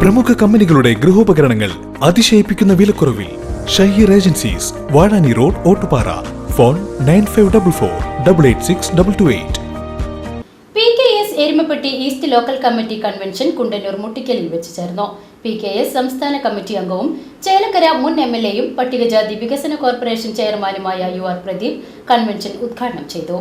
പ്രമുഖ കമ്പനികളുടെ ഗൃഹോപകരണങ്ങൾ അതിശയിപ്പിക്കുന്ന വിലക്കുറവിൽ Shaheer agencies Vazhani road Ottupara. Phone nine five double four double eight six double two eight. P K S Erumapetty east local committee convention Kundannur മുട്ടിക്കലിൽ വെച്ച് ചേർന്നു. P K S സംസ്ഥാന committee അംഗവും ചേലക്കര മുൻ എം എൽ എയും പട്ടികജാതി വികസന corporation ചെയർമാനുമായ you are Pradeep convention ഉദ്ഘാടനം ചെയ്തു.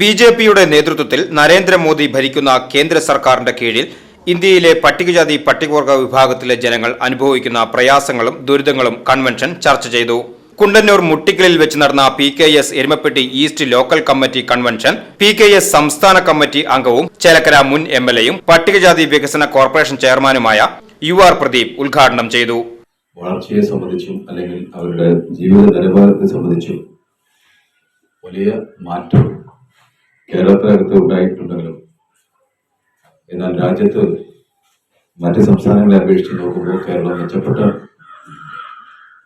ബി ജെ പിയുടെ നേതൃത്വത്തിൽ നരേന്ദ്രമോദി ഭരിക്കുന്ന കേന്ദ്ര സർക്കാരിന്റെ കീഴിൽ ഇന്ത്യയിലെ പട്ടികജാതി പട്ടികവർഗ വിഭാഗത്തിലെ ജനങ്ങൾ അനുഭവിക്കുന്ന പ്രയാസങ്ങളും ദുരിതങ്ങളും കൺവെൻഷൻ ചർച്ച ചെയ്തു. കുണ്ടന്നൂർ മുട്ടിക്കലിൽ വെച്ച് നടന്ന P K S Erumapetty east local committee convention P K S സംസ്ഥാന കമ്മിറ്റി അംഗവും ചേലക്കര മുൻ എം എൽ എയും പട്ടികജാതി വികസന കോർപ്പറേഷൻ ചെയർമാനുമായ യു ആർ പ്രദീപ് ഉദ്ഘാടനം ചെയ്തു. വളർച്ചയെ സംബന്ധിച്ചും അല്ലെങ്കിൽ അവരുടെ ജീവിത നിലവാരത്തെ സംബന്ധിച്ചും വലിയ മാറ്റം കേരളത്തിനകത്ത് ഉണ്ടായിട്ടുണ്ടെങ്കിലും എന്നാൽ രാജ്യത്ത് മറ്റ് സംസ്ഥാനങ്ങളെ അപേക്ഷിച്ച് നോക്കുമ്പോൾ കേരളം മെച്ചപ്പെട്ട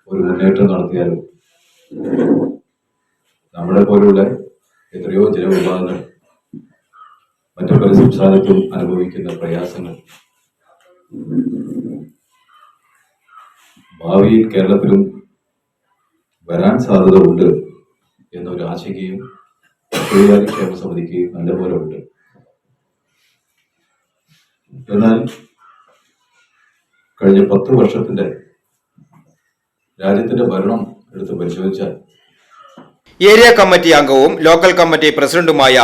ഒരു മുന്നേറ്റം നടത്തിയാലും നമ്മളെ പോലുള്ള എത്രയോ ജനവിഭാഗങ്ങൾ മറ്റു പല സംസ്ഥാനത്തും അനുഭവിക്കുന്ന പ്രയാസങ്ങൾ. ഭാവിയിൽ കേരളത്തിലും വരാൻ സാധ്യത ഉണ്ട് എന്നൊരു ആശങ്കയും തൊഴിലാളി ക്ഷേമ സമിതിക്ക് നല്ലപോലെ ഉണ്ട്. എന്നാൽ കഴിഞ്ഞ പത്ത് വർഷത്തിന്റെ രാജ്യത്തിന്റെ ഭരണം എടുത്ത് പരിശോധിച്ചാൽ ഏരിയ കമ്മിറ്റി അംഗവും ലോക്കൽ കമ്മിറ്റി പ്രസിഡന്റുമായ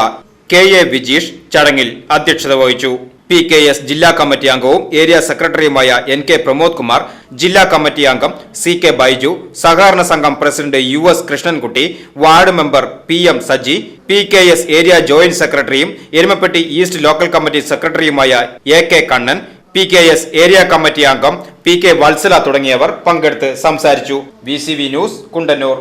കെ എ വിജീഷ് ചടങ്ങിൽ അധ്യക്ഷത വഹിച്ചു. പി കെ എസ് ജില്ലാ കമ്മിറ്റി അംഗവും ഏരിയ സെക്രട്ടറിയുമായ എൻ കെ പ്രമോദ് കുമാർ ജില്ലാ കമ്മിറ്റി അംഗം സി കെ ബൈജു സഹകരണ സംഘം president U S Krishnankutty ward member P M Saji P K S area joint സെക്രട്ടറിയും എരുമപ്പെട്ടി ഈസ്റ്റ് ലോക്കൽ കമ്മിറ്റി സെക്രട്ടറിയുമായ A K Kannan P K S area committee അംഗം P K Valsala തുടങ്ങിയവർ പങ്കെടുത്ത് സംസാരിച്ചു. V news Kundannur.